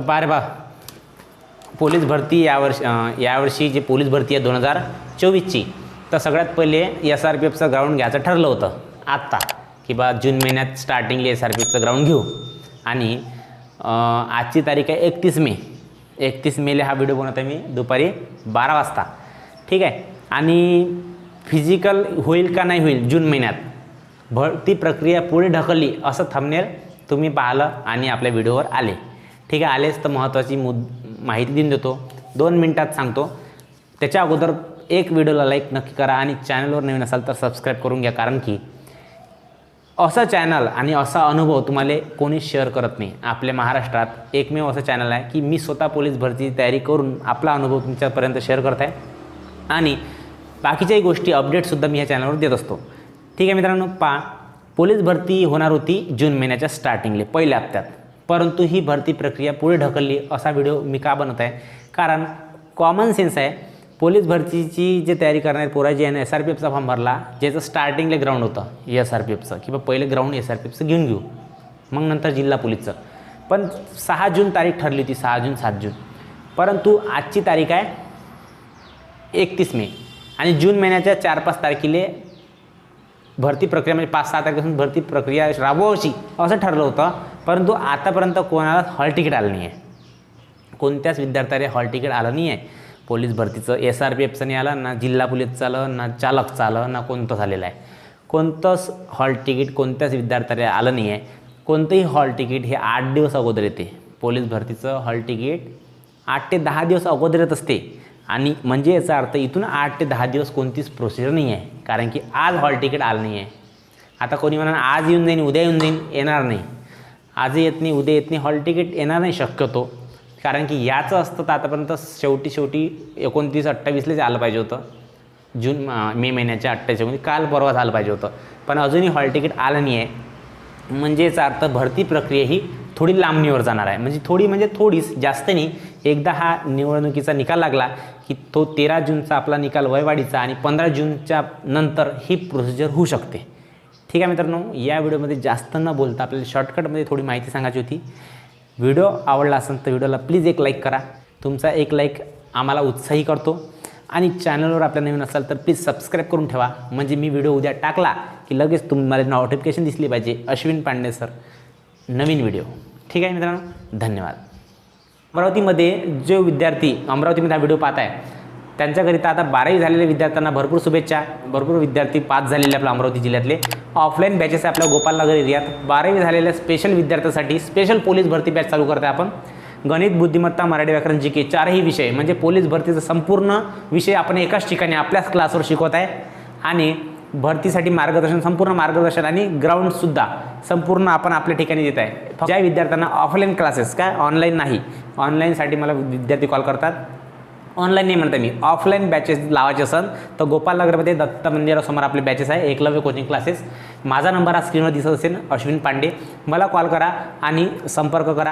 तर पारे बा. पोलीस भरती यावर्षी यावर्षी जी पोलीस भरती आहे दोन हजार चोवीसची तर सगळ्यात पहिले एस आर पी एफचं ग्राउंड घ्यायचं ठरलं होतं. आत्ता. की बा जून महिन्यात स्टार्टिंगला एस आर पी एफचं ग्राउंड घेऊ. आणि आजची तारीख आहे एकतीस मे. एकतीस मेला हा व्हिडिओ बनवतो मी दुपारी बारा वाजता. ठीक आहे? आणि फिजिकल होईल का नाही होईल जून महिन्यात? भरती प्रक्रिया पुढे ढकलली असं थंबनेल तुम्ही पाहिलं आणि आपल्या व्हिडिओवर आले. ठीक आहे आलेच तर महत्त्वाची मुद माहिती देऊन देतो. दोन मिनटात सांगतो. त्याच्या अगोदर एक व्हिडिओला लाईक नक्की करा आणि चॅनलवर नवीन असाल तर सबस्क्राईब करून घ्या. कारण की असं चॅनल आणि असा अनुभव तुम्हाला कोणीच शेअर करत नाही. आपल्या महाराष्ट्रात एकमेव असं चॅनल आहे की मी स्वतः पोलीस भरतीची तयारी करून आपला अनुभव तुमच्यापर्यंत शेअर करत आहे. आणि बाकीच्याही गोष्टी अपडेटसुद्धा मी ह्या चॅनलवर देत असतो. ठीक आहे मित्रांनो पा पोलीस भरती होणार होती जून महिन्याच्या स्टार्टिंगले पहिल्या हप्त्यात. परंतु ही भरती प्रक्रिया पुढे ढकलली असा व्हिडिओ मी का बनवत आहे? कारण कॉमन सेन्स आहे. पोलीस भरतीची जे तयारी करणारे पोरा जे आहे एस आर पी एफचा फॉर्म भरला ज्याचं स्टार्टिंगला ग्राउंड होतं एस आर पी एफचं किंवा पहिलं ग्राउंड एस आर पी एफचं घेऊन घेऊ. मग नंतर जिल्हा पोलीसचं. पण सहा जून तारीख ठरली होती सहा जून सात जून. परंतु आजची तारीख आहे एकतीस मे. आणि जून महिन्याच्या चार पाच तारखेले भरती प्रक्रिया म्हणजे पाच सहा तारखेपासून भरती प्रक्रिया राबवायची असं ठरलं होतं. परंतु आतापर्यंत कोणाला हॉल तिकीट आलं नाही आहे कोणत्याच विद्यार्थ्याला हॉल तिकीट आलं नाही आहे पोलीस भरतीचं एस आर पी एफचं नाही आलं ना जिल्हा पोलीसचं आलं ना चालकचं आलं ना कोणतं झालेलं आहे. कोणतंच हॉल तिकीट कोणत्याच विद्यार्थ्याला आलं नाही आहे कोणतंही हॉल तिकीट हे आठ दिवस अगोदर येते. पोलीस भरतीचं हॉल तिकीट आठ ते दहा दिवस अगोदर येत असते. आणि म्हणजे याचा अर्थ इथून आठ ते दहा दिवस कोणतीच प्रोसिजर नाही आहे कारण की आज हॉल तिकीट आलं नाही आहे आता कोणी म्हणा आज येऊन जाईन उद्या येऊन जाईन येणार नाही. आजही येत नाही उद्या येत नाही हॉल तिकीट येणार नाही शक्यतो. कारण की याचं असतं तर आतापर्यंत शेवटी शेवटी एकोणतीस अठ्ठावीसलाच आलं पाहिजे होतं. जून मे महिन्याच्या अठ्ठावीस एकोणतीस काल परवा झालं पाहिजे होतं. पण अजूनही हॉल तिकीट आलं नाही आहे म्हणजे याचा अर्थ भरती प्रक्रिया ही थोडी लांबणीवर जाणार आहे. म्हणजे थोडी म्हणजे थोडीच जास्त नाही. एकदा हा निवडणुकीचा निकाल लागला की तो तेरा जूनचा आपला निकाल वयवाढीचा आणि पंधरा जूनच्या नंतर ही प्रोसिजर होऊ शकते. ठीक आहे मित्रांनो या व्हिडिओमध्ये जास्त न बोलता आपल्याला शॉर्टकटमध्ये थोडी माहिती सांगायची होती. व्हिडिओ आवडला असेल तर व्हिडिओला प्लीज एक लाईक करा. तुमचा एक लाईक आम्हाला उत्साही करतो. आणि चॅनलवर आपल्या नवीन असाल तर प्लीज सबस्क्राईब करून ठेवा. म्हणजे मी व्हिडिओ उद्या टाकला की लगेच तुम्हाला नोटिफिकेशन दिसली पाहिजे. अश्विन पांडे सर नवीन व्हिडिओ. ठीक आहे मित्रांनो धन्यवाद. अमरावतीमध्ये जो विद्यार्थी अमरावतीमध्ये हा व्हिडिओ पाहत आहे त्यांच्याकरिता आता बारावी झालेल्या विद्यार्थ्यांना भरपूर शुभेच्छा. भरपूर विद्यार्थी पास झालेले आपल्या अमरावती जिल्ह्यातले. ऑफलाईन बॅचेस आपल्या गोपालनगर एरियात. बारावी झालेल्या स्पेशल विद्यार्थ्यांसाठी स्पेशल पोलीस भरती बॅच चालू करते आपण. गणित बुद्धिमत्ता मराठी व्याकरण जी के चारही विषय म्हणजे पोलीस भरतीचा संपूर्ण विषय आपण एकाच ठिकाणी आपल्याच क्लासवर शिकवत आहे. आणि भरतीसाठी मार्गदर्शन संपूर्ण मार्गदर्शन आणि ग्राउंडसुद्धा संपूर्ण आपण आपल्या ठिकाणी देत आहे. ज्या विद्यार्थ्यांना ऑफलाईन क्लासेस काय? ऑनलाईन नाही. ऑनलाईनसाठी मला विद्यार्थी कॉल करतात. ऑनलाईन नाही म्हणते मी. ऑफलाईन बॅचेस लावायचे असेल तर गोपालनगरमध्ये दत्त मंदिरासमोर आपले बॅचेस आहे. एकलव्य कोचिंग क्लासेस माझा नंबर हा स्क्रीनवर दिसत असेल अश्विन पांडे. मला कॉल करा आणि संपर्क करा.